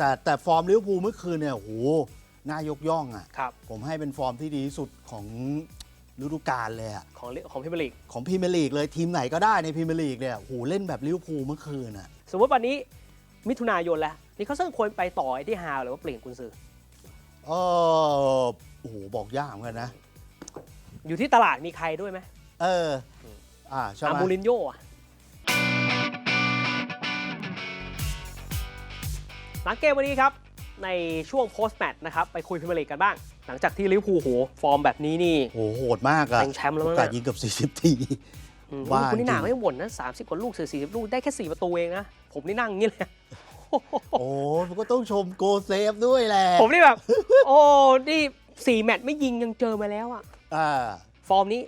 แต่แต่ฟอร์มลิเวอร์พูลเมื่อคืนเนี่ยโอ้โหน่ายกย่องอะ ครับ ผมให้เป็นฟอร์มที่ดีที่สุดของฤดูกาลเลยอะ ของลิของพิมยร์ลีกของพรีเมียร์ลีกเลยทีมไหนก็ได้ในพรีเมียร์ลีกเนี่ยโอ้โหเล่นแบบลิเวอร์พูลเมื่อคืนอะ สมมติวันนี้มิถุนายนแล้วนี่เขาเซิร์ควรไปต่อไอ้ที่ฮาวหรือว่าเปลี่ยนกุนซือ เออโอ้โหบอกยากเหมือนกันนะ อยู่ที่ตลาดมีใครด้วยไหมเออ อ่าใช่อาไหมมูรินโญ่อะ ลังเกมวันนี้ครับ ในช่วงโพสต์แมตช์นะครับ ไปคุยพรีเมียร์ลีกกันบ้าง หลังจากที่ลิเวอร์พูลโหฟอร์มแบบนี้นี่โอ้โหโหดมากอะเป็นแชมป์แล้วมั้โองกาสนะยิงเกับ40 ทีอืมว่าคุณนี่หนาจริงไม่บ่นนะ30 กว่าลูกเสือ40ลูกได้แค่4ประตูเองนะ ผมนี่นั่งอย่างนี้เลยโอ้มันก็ต้องชมโกเซฟด้วยแหละ ผมนี่แบบ โอ้นี่สี่แมตช์ไม่ยิงยังเจอมาแล้วอะอ่าฟอร์มนี้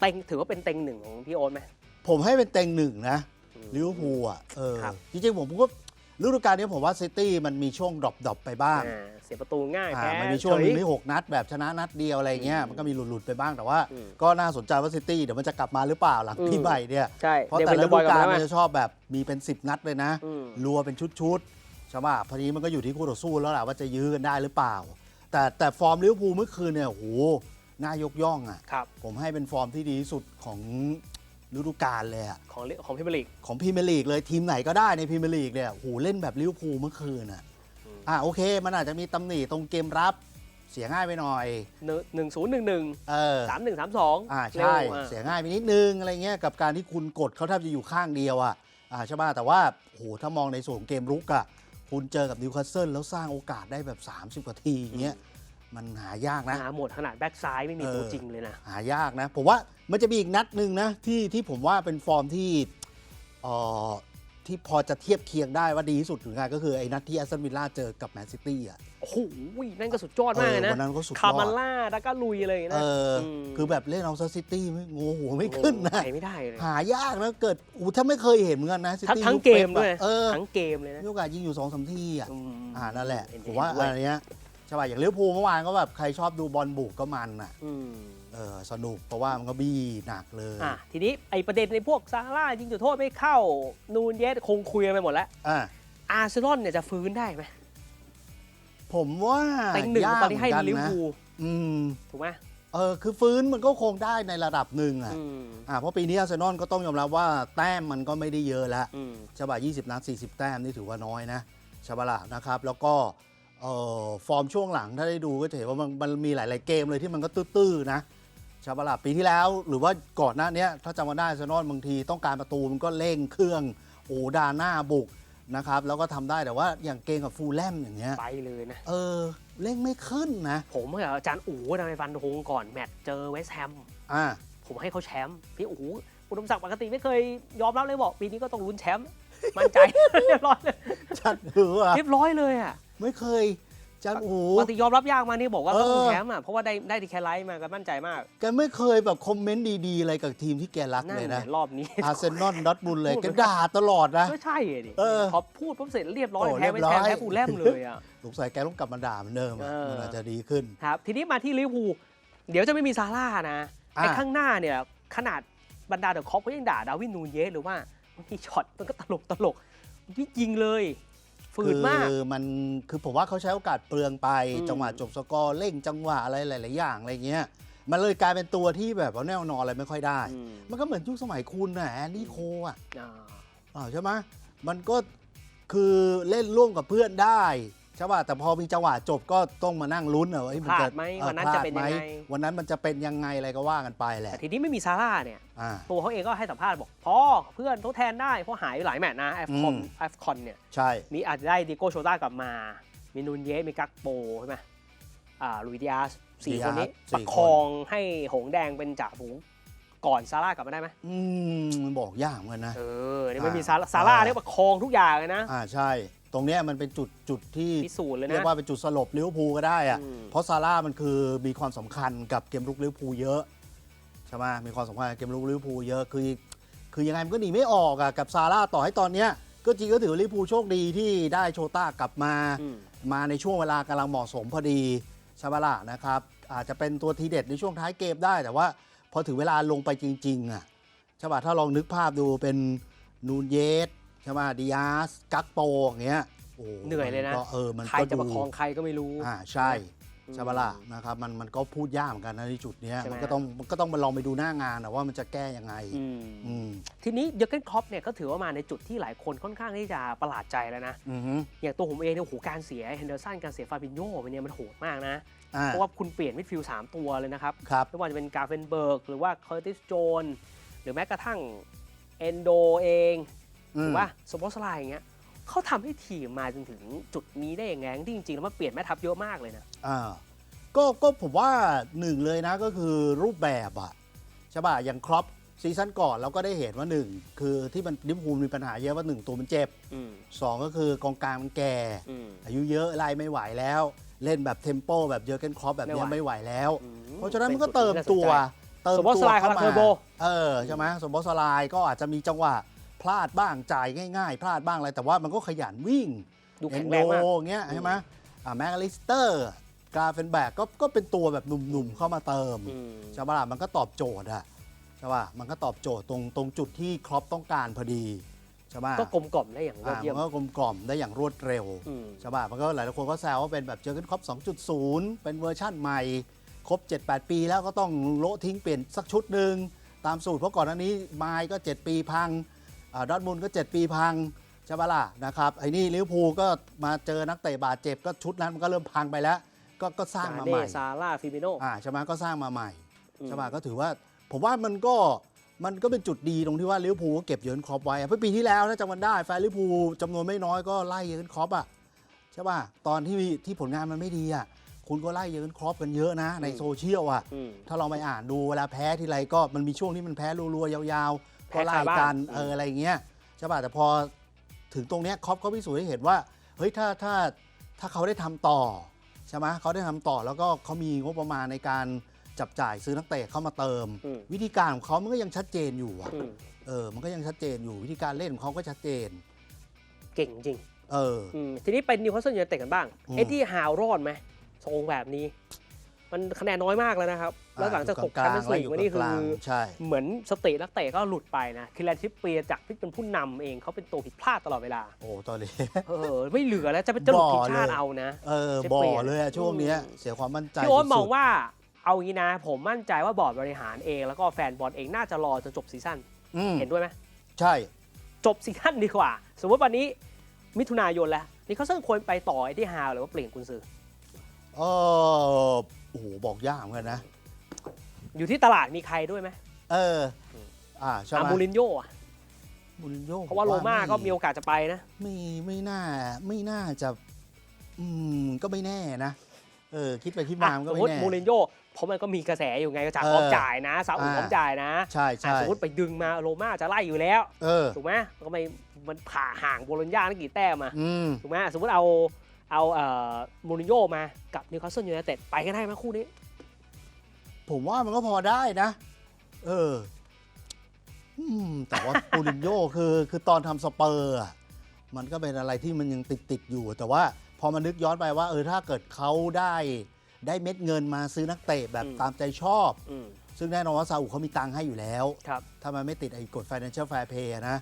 เต็งถือว่าเป็นเต็งหนึ่งของพี่โอ๊ตไหมผมให้เป็นเต็งหนึ่งนะอืมลิเวอร์พูลอะเออครับจริงๆผมก็ ฤดูกาลนี้ผมว่าซิตี้มันมีช่วงดรอปดรอปไปบ้างอ่าเสียประตูง่ายอ่าแพ้มันมีช่วงหนึงเฉย ที่หกนัดแบบชนะนัดเดียวอะไรเงี้ยอืมมันก็มีหลุดๆไปบ้างแต่ว่า อืมก็น่าสนใจว่าซิตี้เดี๋ยวมันจะกลับมาหรือเปล่าหลังอืม ปีใหม่เนี่ย ใช่เพราะเดแต่วิดละเดฤอะบดูอยกับกาลมามันแล้วจะชอบแบบมีเป็น 10 นัดเลยนะ อืม รัวเป็นชุดๆใช่ป่ะพอดีมันก็อยู่ที่คู่ต่อสู้แล้วแหละว่าจะยื้อกันได้หรือเปล่า แต่แต่ฟอร์มลิเวอร์พูลเมื่อคืนเนี่ยโอ้โหน่ายกย่องอะ ครับ ผมให้เป็นฟอร์มที่ดีที่สุดของ ฤดูกาลเลยอะของลิของพิมยร์ลีก ของพรีเมียร์ลีกเลยทีมไหนก็ได้ในพรีเมียร์ลีกเนี่ยโอ้โหเล่นแบบลิเวอร์พูลเมื่อคืนอะอืม อะโอเค มันอาจจะมีตำหนิตรงเกมรับ เสียง่ายไปหน่อยหนึ่งศูนย์หนึ่งหนึ่งเออสามหนึ่งสามสองอ่าใช่ เสียง่ายไปนิดนึงอะไรเงี้ยกับการที่คุณกดเขาแทบจะอยู่ข้างเดียวอะอ่าใช่ป่ะแต่ว่าโอ้โหถ้ามองในส่วนของเกมรุกอะคุณเจอกับนิวคาสเซิลแล้วสร้างโอกาสได้แบบ 30กว่าทีอย่างเงี้ยมันหายากนะ หาหมดขนาดแบ็กซ้ายไม่มีเออ ตัวจริงเลยนะ หายากนะ ผมว่า มันจะมีอีกนัดหนึ่งนะที่ที่ผมว่าเป็นฟอร์มที่เอ่อที่พอจะเทียบเคียงได้ว่าดีที่สุดถึงไงก็คือไอ้นัดที่แอสตันวิลล่าเจอกับแมนซิตี้อะ โอ้โหนั่นก็สุดยอดมากเลยเออนะวันนั้นก็สุดยคาอมาดล่าแล้วก็ลุยเลยเอนะออมคือแบบเล่นเอาซซิตี้ไม่งูหัวไม่ขึ้นนะใช้ไม่ได้เลย หายากนะเกิดอู้ถ้าไม่เคยเห็นเหมือนกันนะซิทั้งตี้ทั้งลูเกป๊มปอะด้วย เออทั้งเกมเลยนะ มีโอกาสยิงอยู่สองสามที่อะ อืมอ่านั่นแหละ เห็นผมว่าเห็นด้วยอะไรเนี้ยใช่ป่ะอย่างลิเวอร์พูลเมื่อวานก็แบบใครชอบดูบอลบุกก็มันอะ อืม เออสนุกเพราะว่ามันก็บี้หนักเลยอะทีนี้ไอประเด็นในพวกซาร่ายิงจุดโทษไม่เข้า นูนเยสคงคุยกันไปหมดแล้ว อะอาร์เซนอลเนี่ยจะฟื้นได้ไหมผมว่าเต็งหนึ่งยากตอนนี้ให้เมืกัลิเวอนะร์พูลอืมถูกไหมเออคือฟื้นมันก็คงได้ในระดับหนึ่งอะอืมอ่าเพราะปีนี้อาร์เซนอลก็ต้องยอมรับว่าแต้มมันก็ไม่ได้เยอะแล้ว อืม ใช่ป่ะ20 นัด 40 แต้ม นี่ถือว่าน้อยนะใช่ป่ะล่ะนะครับ แล้วก็เอ่อฟอร์มช่วงหลังถ้าได้ดูก็จะเห็นว่ามันมันมีหลาย ๆ เกมเลยที่มันก็ตื้อ ๆ นะ ใช่ป่ะล่ะปีที่แล้ว หรือว่าก่อนหน้าเนี้ยถ้าจำกันได้อาร์เซนอลบางทีต้องการประตูมันก็เร่งเครื่อง โอ้ดาหน้าบุกนะครับแล้วก็ทำได้แต่ว่าอย่างเกมกับฟูลแลมอย่างเงี้ยไปเลยนะ เออเร่งไม่ขึ้นนะผมกับอาจารย์อู๋ทำไมฟันธงก่อนแมตช์เจอเวสต์แฮมอ่าผมให้เขาแชมป์พี่อู๋อุดมศักดิ์ปกติไม่เคยยอมรับเลยบอกปีนี้ก็ต้องลุ้นแชมป์มั่นใจ เรียบร้อยเลยจัดหืออะเรียบร้อยเลยอะ ไม่เคย จันโอ้โหปกติยอมรับยากมากนี่บอกว่าเออต้องแชมป์อะเพราะว่าได้ได้ดีแคไลท์มาก็มั่นใจมาก แกไม่เคยแบบคอมเมนต์ดีๆ อะไรกับทีมที่แกรักนั่นเลยเนี่นะยรอบนี้อาร์เซนอลดอทบุลเลยพูดแกไปด่าตลอดนะ ก็ใช่อะดิเออพอพูดปุ๊บเสร็จเรียบร้อยโอ้แพ้เรีเวยบสร้อยแฮมแพ้ฟูลแลมเลยอะสงสัยแกต้องกลับมาด่าเหมือนเดิมอะเออมันอาจจะดีขึ้นครับทีนี้มาที่ลิเวอร์พูลเดี๋ยวจะไม่มีซาร่านะอะไอ้ข้างหน้าเนี่ยขนาดบรรดาเดอะคอปก็ยังด่าดาวินนูนเยสหรือว่ามันมีช็อตมันก็ตลกตลกพี่ยิงเลย ฝืนมาก คือมันคือผมว่าเขาใช้โอกาสเปลืองไปอืมจังหวะจบสกอร์เร่งจังหวะอะไรหลาย ๆ อย่างอะไรเงี้ยมันเลยกลายเป็นตัวที่แบบว่าแน่วนอนอะไรไม่ค่อยได้อืมมันก็เหมือนยุคสมัยคุณน่ะแอนดี้โคอะอ่าอ่าใช่ไหมมันก็คือเล่นร่วมกับเพื่อนได้ใช่ป่ะแต่พอมีจังหวะจบก็ต้องมานั่งลุ้นอะว่าเอ้ยพลาจะดไหมออวันนั้นพลาจะดเป็นไหมยังไง วันนั้นมันจะเป็นยังไงอะไรก็ว่ากันไปแหแต่ละทีนี้ไม่มีซาร่าเนี่ยอ่าตัวเขาเองก็ให้สัมภาษณ์บอกพอเพื่อนทดแทนได้ เพราะหายไปหลายแมตช์นะแอฟคอนอืมแอฟคอนเนี่ยใช่มีอาจจะได้ดิโก้โชต้ากลับมา มีนูนเยสมีกักโปใช่ไหมอ่าลุยดิอาสสี่คนนี้สี่ประคองให้หงแดงเป็นจ่าฝูงก่อนซาร่ากลับมาได้ไหมอืมมันบอกยากเหมือนกันนะเออนี่ไม่มีอ่าซาร่าซาร่าอ่าเนี่ยประคองทุกอย่างเลยนะอ่าใช่ ตรงเนี้ยมันเป็นจุดจุดที่พิสูจน์เลยเรียนะกว่าเป็นจุดสลบลิเวอร์พูลก็ได้อะอืม เพราะซาร่ามันคือมีความสำคัญกับเกมรุกลิเวอร์พูลเยอะใช่ไหมมีความสำคัญกับเกมรุกลิเวอร์พูลเยอะคือ คือยังไงมันก็หนีไม่ออกอะกับซาร่าต่อให้ตอนเนี้ยก็จริงก็ถือว่าลิเวอร์พูลโชคดีที่ได้โชต้ากลับมา อืม มาในช่วงเวลากำลังเหมาะสมพอดีใช่ไหมล่ะนะครับ อาจจะเป็นตัวทีเด็ดในช่วงท้ายเกมได้ แต่ว่าพอถึงเวลาลงไปจริง ๆ อะใช่ป่ะถ้าลองนึกภาพดูเป็นนูนเยส ใช่ป่ะดิอาสกักโปอย่างเงี้ยโโอ้เหนื่อยเลยนะมัก็เออมันใครก็จะประดูคองใครก็ไม่รู้ อ่าใช่อืมใช่ปะล่ะนะครับมันมันก็พูดยากเหมือนกันนะในจุดเนี้ยใช่ไหม มันก็ต้องมันก็ต้องมาลองไปดูหน้างานนะว่ามันจะแก้ยังไง อืมอืมทีนี้เยอร์เกนคล็อปเนี่ยก็ถือว่ามาในจุดที่หลายคนค่อนข้างที่จะประหลาดใจแล้วนะ อือฮึอย่างตัวผมเองเนี่ยโอ้โหการเสียเฮนเดอร์สันการเสียฟาบินโญ่ไปเนี่ยมันโหดมากนะ อ่าเพราะว่าคุณเปลี่ยนมิดฟิลด์สามตัวเลยนะครับ ครับ ไม่ว่าจะเป็นกาเฟนเบิร์ก หรือว่าเคอร์ติสโจน หรือแม้กระทั่งเอนโดเอง อืหมรือว่าสปอสไลอย่างเงี้ยเขาทำให้ทีมมาจนถึงจุดนี้ได้ยังไงที่จริงๆแล้วมันเปลี่ยนแม่ทัพเยอะมากเลยนะอ่าก็ก็ผมว่าหนึ่งเลยนะก็คือรูปแบบอะใช่ป่ะอย่างครอปซีซั่นก่อนเราก็ได้เห็นว่าหนึ่งคือที่มันลิเวอร์พูลมีปัญหาเยอะว่าหนึ่งตัวมันเจ็บอืมสองก็คือกองกลางมันแก่อืมอายุเยอะไล่ไม่ไหวแล้ว เล่นแบบเทมโป แบบเยอร์เกนครอปแบบเนี้ยไม่ไม่ไหไหววแล้วอืเพราะฉะนั้นมันก็ป็เติมจุดตัวที่น่าสนใจเติมสมมุติตัวสไลด์เข้าคารามาเทอร์โบเออใช่ไหมสมมติสไลด์ก็อาจจะมีจังหวะ พลาดบ้างจ่ายง่ายๆ พลาดบ้างอะไรแต่ว่ามันก็ขยันวิ่งดูเอแข็นงโดแรงมากเงี้ยใช่ไหมอ่าแมกลิสเตอร์กราเฟนแบกก็ก็เป็นตัวแบบหนุ่มๆเข้ามาเติมอืม ใช่ปะล่ะมันก็ตอบโจทย์อะใช่ป่ะมันก็ตอบโจทย์ตรงตรงจุดที่ครอปต้องการพอดีใช่ป่ะก็กลมกล่อมได้อย่างยออ่าดเยี่ยมัมนก็กลมกล่อมได้อย่างรวดเร็ว อืม ใช่ป่ะมันก็หลายๆคนก็แซวว่าเป็นแบบเจอกันครบ2.0 เป็นเวอร์ชั่นใหม่ ครบ 7-8 ปีแล้วก็ต้องโละทิ้งเปลี่ยนสักชุดหนึ่งตามสูตรเพราะก่อนหน้านี้ไมล์ก็ 7 ปีพังอ่า ดอร์ทมุนด์ก็ 7 ปีพังใช่ปะล่ะนะครับไอ้นี่ลิเวอร์พูลก็มาเจอนักเตะบาดเจ็บก็ชุดนั้นมันก็เริ่มพังไปแล้ว ก็ก็สร้างมาเน่ใหม่ซาร่าฟิมิโนอ่าใช่ไหมก็สร้างมาใหม่อืมใช่ปะก็ถือว่า ผมว่ามันก็มันก็เป็นจุดดีตรงที่ว่าลิเวอร์พูลก็เก็บเยินครอปไว้อะเพราะปีที่แล้วถ้าจำกันได้แฟนลิเวอร์พูลจำนวนไม่น้อยก็ไล่เยินครอปอะใช่ป่ะตอนที่ที่ผลงานมันไม่ดีอะคุณก็ไล่เยินครอปกันเยอะนะ ในอืมโซเชียลอะอืมถ้าเราไปอ่านดูเวลาแพ้ทีไรก็มันมีช่วงที่มันแพ้รัวๆยาวๆแพ้ ก็ไล่คาบ้านกันอืมเอออะไรอย่างเงี้ยใช่ป่ะแต่พอถึงตรงเนี้ยครอปเขาพิสูจน์ให้เห็นว่าเฮ้ยถ้าถ้าถ้าเขาได้ทำต่อใช่ไหมเขาได้ทำต่อแล้วก็เขามีงบประมาณในการจับจ่ายซื้อนักเตะเข้ามาเติมอืมวิธีการของเขามันก็ยังชัดเจนอยู่อะอืมเออ มันก็ยังชัดเจนอยู่วิธีการเล่นของเขาก็ชัดเจน เก่งจริง เอออืมทีนี้ไปนิวคาสเซิลยูไนเต็ดกันบ้างอืมเอ็ดดี้ฮาวรอดไหมทรงแบบนี้ มันคะแนนน้อยมากแล้วนะครับ แล้วหลังจากตกแชมเปี้ยนส์ลีกมานี่คือใช่เหมือนสตินักเตะก็หลุดไปนะคิรันทริปเปียร์จากที่เป็นผู้นำเองเขาเป็นตัวผิดพลาดตลอดเวลา โอ้ตอนนี้เออไม่เหลือแล้วจะเป็นจะหลุดทีมชาติบ่อเลยเอานะ เออเชฟบ่อเปียร์เลยอะช่วงเนี้ยอืมเสียความมั่นใจพี่โอ๊ตมองสุดๆว่าเอางี้นะ ผมมั่นใจว่าบอร์ดบริหารเองแล้วก็แฟนบอลเองน่าจะรอจนจบซีซั่นอืมเห็นด้วยไหมใช่ จบซีซั่นดีกว่า สมมติวันนี้มิถุนายนแล้วนี่เขาเซิควรไปต่อไอ้ที่ฮาวหรือว่าเปลี่ยนกุนซือเออ โอ้โหบอกยากเหมือนกันนะ อยู่ที่ตลาดมีใครด้วยไหมเออ อ่าใช่ไหอามมูรินโญ่อะมูรินโญ่เพราะว่าโรม่าก็มีโอกาสจะไปนะ ไม่ไม่น่าไม่น่าจะ อืมก็ไม่แน่นะเออคิดไปคิดมาอะมันสก็มไม่มติแน่ มูรินโญ่เพราะมันก็มีกระแสอยู่ไงจากเออพร้อมจ่ายนะซาอุอ่าพร้อมจ่ายนะใช่อะใช่สมมติไปดึงมาโรม่าจะไล่อยู่แล้วเออถูกไหมมันก็ไม่มันผ่าห่างโบโลญญาตั้งกี่แต้มมาอืมถูกไหมสมมติเอา เอาเอ่อมูรินโญ่มากับนิวคาสเซิลยูไนเต็ดไปกันได้ไหมคู่นี้ ผมว่ามันก็พอได้นะ เอออืมแต่ว่า ปูรินโญ่คือคือตอนทำสเปอร์อะมันก็เป็นอะไรที่มันยังติดติดๆอยู่ แต่ว่าพอมานึกย้อนไปว่า เออถ้าเกิดเขาได้ได้เม็ดเงินมาซื้อนักเตะแบบอืม ตามใจชอบ อืมซึ่งแน่นอนว่าซาอุเขามีตังค์ให้อยู่แล้ว ครับ ถ้ามันไม่ติดไอ้กฎ financial fair play อะนะ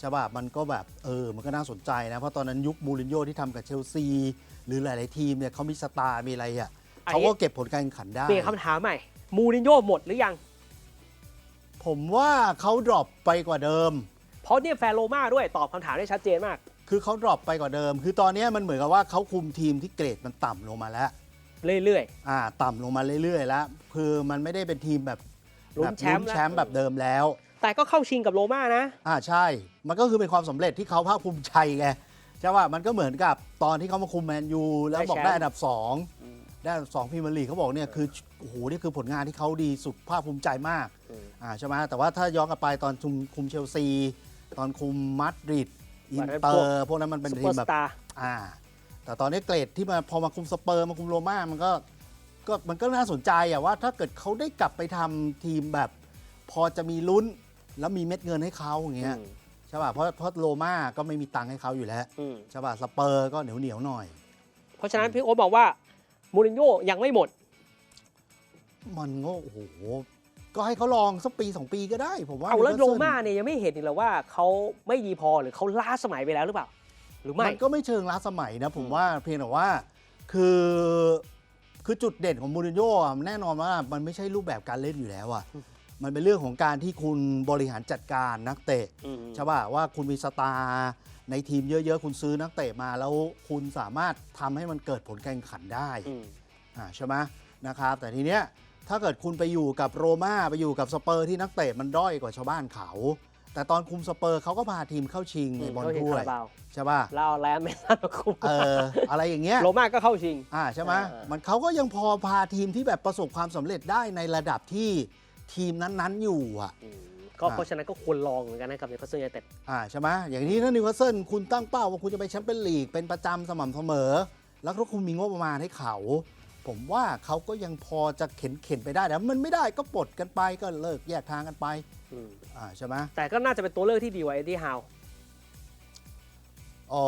ใช่ป่ะมันก็แบบเออมันก็น่าสนใจนะ เพราะตอนนั้นยุคมูรินโญ่ที่ทำกับเชลซี หรือหลาย ๆ ทีมเนี่ยเขามีสตาร์มีอะไรอะอันเขานี้ก็เก็บผลการแข่งขันได้ เปลี่ยนคำถามใหม่ มูรินโญ่หมดหรือยัง ผมว่าเขาดรอปไปกว่าเดิม เพราะเนี่ยแฟนโรม่าด้วยตอบคำถามได้ชัดเจนมาก คือเขาดรอปไปกว่าเดิม คือตอนเนี้ยมันเหมือนกับว่าเขาคุมทีมที่เกรดมันต่ำลงมาแล้ว เรื่อย อ่า ต่ำลงมาเรื่อย ๆ แล้ว คือมันไม่ได้เป็นทีมแบบ ลุ้แบนบแชมป์ลุ้นแล้วแชมป์แบบเดิมแล้วๆแต่ก็เข้าชิงกับโรม่านะ อ่าใช่ มันก็คือเป็นความสำเร็จที่เขาภาคภูมิใจไงใช่ป่ะมันก็เหมือนกับตอนที่เขามาคุมแมนยูแล้วบอกได้แชมป์ได้อันดับ 2 ได้อันดับสองพรีเมียร์ลีกเขาบอกเนี่ยคือโอ้โหนี่คือผลงานที่เขาดีสุดภาคภูมิใจมากอืมอ่าใช่ไหมแต่ว่าถ้าย้อนกลับไปตอนคุมคุมเชลซี ตอนคุมมาดริดอินเตอร์พวกนั้นมันเป็นซุปทีเปอมร์แบสบตาร์อ่าแต่ตอนนี้เกรดที่มาพอมาคุมสเปอร์มาคุมโรม่ามันก็ ก็มันก็น่าสนใจอะว่า ถ้าเกิดเขาได้กลับไปทำทีมแบบ พอจะมีลุ้นแล้วมีเม็ดเงินให้เขาอย่างเงี้ยอืมใช่ป่ะเพราะเพราะโรม่าก็ไม่มีตังค์ให้เขาอยู่แล้วอืมใช่ป่ะสเปอร์ก็เหนียวเหนียวๆหน่อย เพราะฉะนั้นพี่โอ๊ตบอกว่ามูรินโญ่ยังไม่หมด มันก็โอ้โหก็ให้เขาลองสักปีสองปีก็ได้ผมว่าเอาแล้วนิโรวคสเซิลม่าเนี่ยยังไม่เห็นอีกเหรอว่าเขาไม่ดีพอหรือเขาล้าสมัยไปแล้วหรือเปล่า หรือไม่ มันก็ไม่เชิงล้าสมัยนะ ผมอืมว่าเพียงแต่ว่า คือ คือจุดเด่นของมูรินโญ่อะแน่นอนว่ามันไม่ใช่รูปแบบการเล่นอยู่แล้วอะมันเป็นเรื่องของการที่คุณบริหารจัดการนักเตะอืม ใช่ป่ะว่าคุณมีสตาร์ในทีมเยอะๆ คุณซื้อนักเตะมาแล้วคุณสามารถทำให้มันเกิดผลการแข่งขันได้ อืม อ่าใช่ไหมนะครับแต่ทีเนี้ยถ้าเกิดคุณไปอยู่กับโรม่าไปอยู่กับสเปอร์ที่นักเตะมันด้อยกว่าชาวบ้านเขา แต่ตอนคุมสเปอร์เขาก็พาทีมเข้าชิงในบอลเข้าชิงถ้วยคาราบาวใช่ป่ะแล้วเอาแลนด์ไม่ทันมาคุมเอออะไรอย่างเงี้ยโรม่าก็เข้าชิงอ่าใช่ไหมเออมันเขาก็ยังพอพาทีมที่แบบประสบความสำเร็จได้ในระดับที่ทีมนั้นๆอยู่อะอืมก็อ่าเพราะฉะนั้นก็ควรลองเหมือนกันนะครับในพัสเซอร์ยูไนเต็ดอ่าใช่ไหมอย่างนี้ถ้านิวคาสเซิลคุณตั้งเป้าว่าคุณจะไปแชมเปี้ยนลีกเป็นประจำสม่ำเสมอ แล้วก็คุณมีงบประมาณให้เขา ผมว่าเขาก็ยังพอจะเข็นเข็นไปได้แต่มันไม่ได้ก็ปลดกันไปก็เลิกแยกทางกันไปอืมอ่าใช่ไหมแต่ก็น่าจะเป็นตัวเลือกที่ดีกว่าเอ็ดดี้ฮาว อ๋อ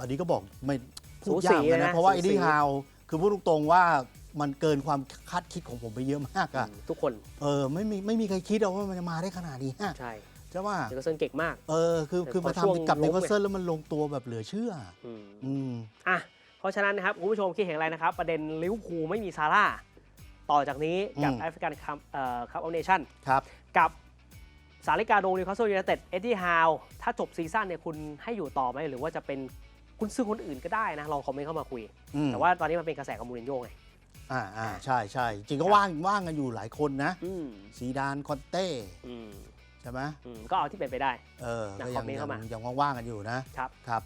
อันนี้ก็บอกไม่พูดสูยากสีเหมือนกันนะนะ เพราะว่าสูไอ้สีดีฮาวคือพูดตรงๆว่ามันเกินความคาดคิดของผมไปเยอะมากอะทุกคนเออไม่มีไม่มีใครคิดเอาว่ามันจะมาได้ขนาดนี้อะใช่ใช่ป่ะเดคอร์เซนเก่งมาก เออคือแต่คือพอมาช่วงทำกับล้นิมวคาสเซิลแล้วมันลงตัวแบบเหลือเชื่อ อืมอืม อะ เพราะฉะนั้นนะครับคุณผู้ชมคิดเห็นอะไรนะครับ ประเด็นลิเวอร์พูลไม่มีซาร่าต่อจากนี้กับอืม แอฟริกันคัพเอ่อคัพออเนชั่น ครับ กับสาริกาโดนิวคาสเซิลยูไนเต็ดเอ็ดดี้ฮาวถ้าจบซีซั่นเนี่ยคุณให้อยู่ต่อไหมหรือว่าจะเป็นคุณซื้อคนอื่นก็ได้นะ ลองคอมเมนต์เข้ามาคุย อืมแต่ว่าตอนนี้มันเป็นกระแสกับมูรินโญ่ไง อ่าอ่าใช่ใช่จริงก็ว่างว่างกันอยู่หลายคนนะ อืมซีดานคอนเต้อืมใช่ไหมอืมก็เอาที่เป็นไปได้ เออนะก็คยัอมงเมนต์ยัเข้างมายังว่างๆกันอยู่นะครับ ครับ